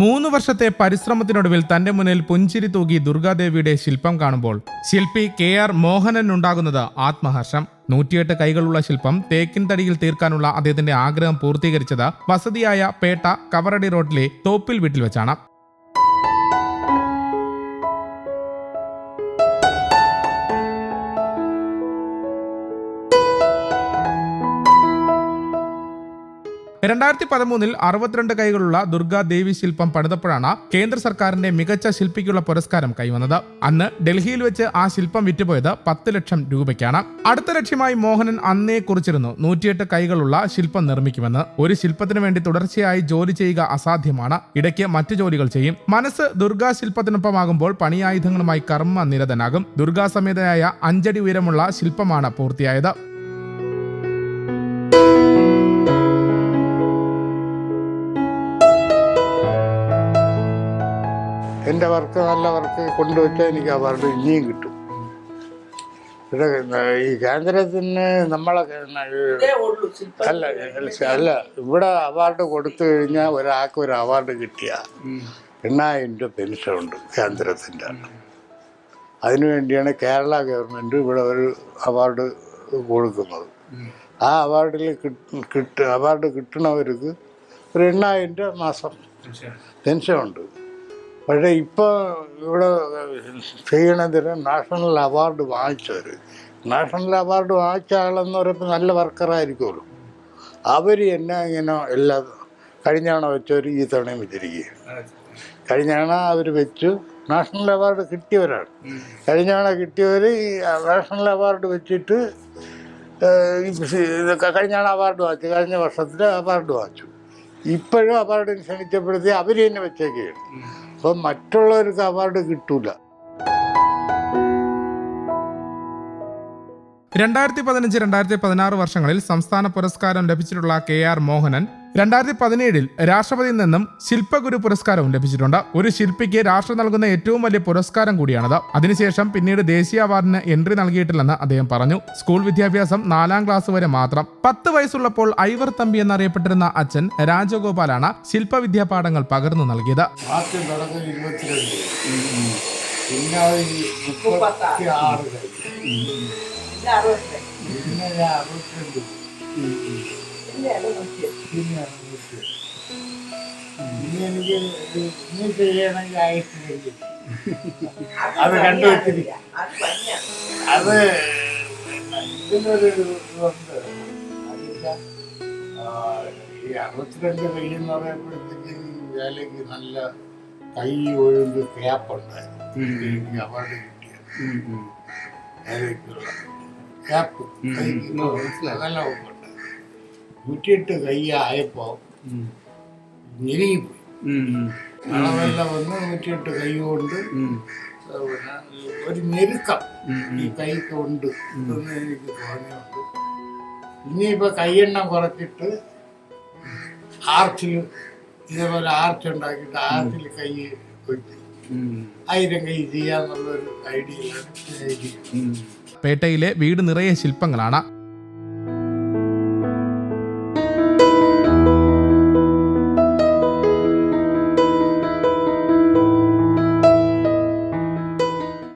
മൂന്ന് വർഷത്തെ പരിശ്രമത്തിനൊടുവിൽ തന്റെ മുന്നിൽ പുഞ്ചിരി തൂകി ദുർഗാദേവിയുടെ ശില്പം കാണുമ്പോൾ ശില്പി കെ ആർ മോഹനൻ ഉണ്ടാകുന്നത് ആത്മഹർഷം. നൂറ്റിയെട്ട് കൈകളുള്ള ശില്പം തേക്കിൻ തടിയിൽ തീർക്കാനുള്ള അദ്ദേഹത്തിന്റെ ആഗ്രഹം പൂർത്തീകരിച്ചത് വസതിയായ പേട്ട കവറടി റോഡിലെ തോപ്പിൽ വീട്ടിൽ വെച്ചാണ്. രണ്ടായിരത്തി പതിമൂന്നിൽ അറുപത്തിരണ്ട് കൈകളുള്ള ദുർഗാ ദേവി ശില്പം പണിതപ്പോഴാണ് കേന്ദ്ര സർക്കാരിന്റെ മികച്ച ശില്പിക്കുള്ള പുരസ്കാരം കൈവന്നത്. അന്ന് ഡൽഹിയിൽ വെച്ച് ആ ശില്പം വിറ്റുപോയത് പത്ത് ലക്ഷം രൂപയ്ക്കാണ്. അടുത്ത ലക്ഷ്യമായി മോഹനൻ അന്നേ കുറിച്ചിരുന്നു നൂറ്റിയെട്ട് കൈകളുള്ള ശില്പം നിർമ്മിക്കുമെന്ന്. ഒരു ശില്പത്തിന് വേണ്ടി തുടർച്ചയായി ജോലി ചെയ്യുക അസാധ്യമാണ്. ഇടയ്ക്ക് മറ്റു ജോലികൾ ചെയ്യും. മനസ്സ് ദുർഗാ ശില്പത്തിനൊപ്പമാകുമ്പോൾ പണിയായുധങ്ങളുമായി കർമ്മ നിരതനാകും. ദുർഗാ സമേതയായ അഞ്ചടി ഉയരമുള്ള ശില്പമാണ് പൂർത്തിയായത്. എന്റെ വർക്ക് നല്ല വർക്ക് കൊണ്ടുവച്ചാൽ എനിക്ക് അവാർഡ് ഇനിയും കിട്ടും. ഇവിടെ ഈ കേന്ദ്രത്തിന് നമ്മളെ അല്ല അല്ല ഇവിടെ അവാർഡ് കൊടുത്തു കഴിഞ്ഞാൽ ഒരാൾക്ക് ഒരു അവാർഡ് കിട്ടിയ എണ്ണായിരം രൂപ പെൻഷൻ ഉണ്ട് കേന്ദ്രത്തിന്റെ അതിനുവേണ്ടിയാണ് കേരള ഗവൺമെന്റ് ഇവിടെ ഒരു അവാർഡ് കൊടുക്കുന്നത്. ആ അവാർഡിൽ കിട്ട അവാർഡ് കിട്ടണവർക്ക് ഒരു എണ്ണായിരം രൂപ മാസം പെൻഷൻ ഉണ്ട്. പക്ഷേ ഇപ്പോൾ ഇവിടെ ചെയ്യണതിന് നാഷണൽ അവാർഡ് വാങ്ങിച്ചവർ നാഷണൽ അവാർഡ് വാങ്ങിച്ച ആളെന്ന് പറയുമ്പോൾ നല്ല വർക്കറായിരിക്കുമല്ലോ. അവർ എന്നെ ഇങ്ങനെ എല്ലാ കഴിഞ്ഞാണ വെച്ചവർ ഈ തവണയും വെച്ചിരിക്കുക കഴിഞ്ഞാണ അവർ വെച്ചു. നാഷണൽ അവാർഡ് കിട്ടിയവരാണ്. കഴിഞ്ഞാണ കിട്ടിയവർ നാഷണൽ അവാർഡ് വെച്ചിട്ട് കഴിഞ്ഞാണ് അവാർഡ് വാങ്ങിച്ചു. കഴിഞ്ഞ വർഷത്തിൽ അവാർഡ് വാങ്ങിച്ചു. ഇപ്പോഴും അവാർഡിന് ക്ഷണിച്ചപ്പോഴത്തേ അവർ തന്നെ വെച്ചേക്കുകയാണ്. അപ്പം മറ്റുള്ളവർക്ക് അവാർഡ് കിട്ടൂല. രണ്ടായിരത്തി പതിനഞ്ച് രണ്ടായിരത്തി പതിനാറ് വർഷങ്ങളിൽ സംസ്ഥാന പുരസ്കാരം ലഭിച്ചിട്ടുള്ള കെ ആർ മോഹനൻ രണ്ടായിരത്തി പതിനേഴിൽ രാഷ്ട്രപതിയിൽ നിന്നും ശില്പഗുരു പുരസ്കാരവും ലഭിച്ചിട്ടുണ്ട്. ഒരു ശില്പിക്ക് രാഷ്ട്രം നൽകുന്ന ഏറ്റവും വലിയ പുരസ്കാരം കൂടിയാണത്. അതിനുശേഷം പിന്നീട് ദേശീയ അവാർഡിന് എൻട്രി നൽകിയിട്ടില്ലെന്ന് അദ്ദേഹം പറഞ്ഞു. സ്കൂൾ വിദ്യാഭ്യാസം നാലാം ക്ലാസ് വരെ മാത്രം. പത്ത് വയസ്സുള്ളപ്പോൾ ഐവർ തമ്പി എന്നറിയപ്പെട്ടിരുന്ന അച്ഛൻ രാജഗോപാലാണ് ശില്പവിദ്യാ പാഠങ്ങൾ പകർന്നു നൽകിയത്. പിന്നെ മുപ്പത്തി ആറ് പിന്നെ അറുപത്തിരണ്ട്. ഇനി എനിക്ക് ഇനി ചെയ്യണമെങ്കിൽ ആയിരത്തി അത് കണ്ടുവച്ചിരി അത് ഇതിനൊരു ഇതുണ്ട്. അതില്ല. ഈ അറുപത്തിരണ്ട് കഴിയെന്ന് പറയുമ്പോഴത്തേക്ക് വേലയ്ക്ക് നല്ല കൈ ഒഴുകി ക്യാപ്പുണ്ടായിരുന്നു. എനിക്ക് അവാർഡ് കിട്ടിയ വേലയ്ക്കുള്ള ക്യാപ്പ്. കൈക്ക് നല്ല ഒപ്പുണ്ട് നൂറ്റിയെട്ട് കൈ ആയപ്പോ ഞെരുങ്ങിപ്പോയി. അളവെല്ലാം വന്ന് നൂറ്റിയെട്ട് കൈ കൊണ്ട് ഒരു ഞെരുക്കം ഈ കൈക്ക് ഉണ്ട് എന്ന് എനിക്ക് തോന്നിയുണ്ട് ഇനിയിപ്പോ കൈയെണ്ണം കുറച്ചിട്ട് ആർച്ചിൽ ഇതേപോലെ ആർച്ച് ഉണ്ടാക്കിയിട്ട് ആർച്ചിൽ കൈ വെച്ച് ആയിരം കൈ ചെയ്യാന്നുള്ളൊരു ഐഡിയയിലാണ് ഐഡിയ പേട്ടയിലെ വീട് നിറയെ ശില്പങ്ങളാണ്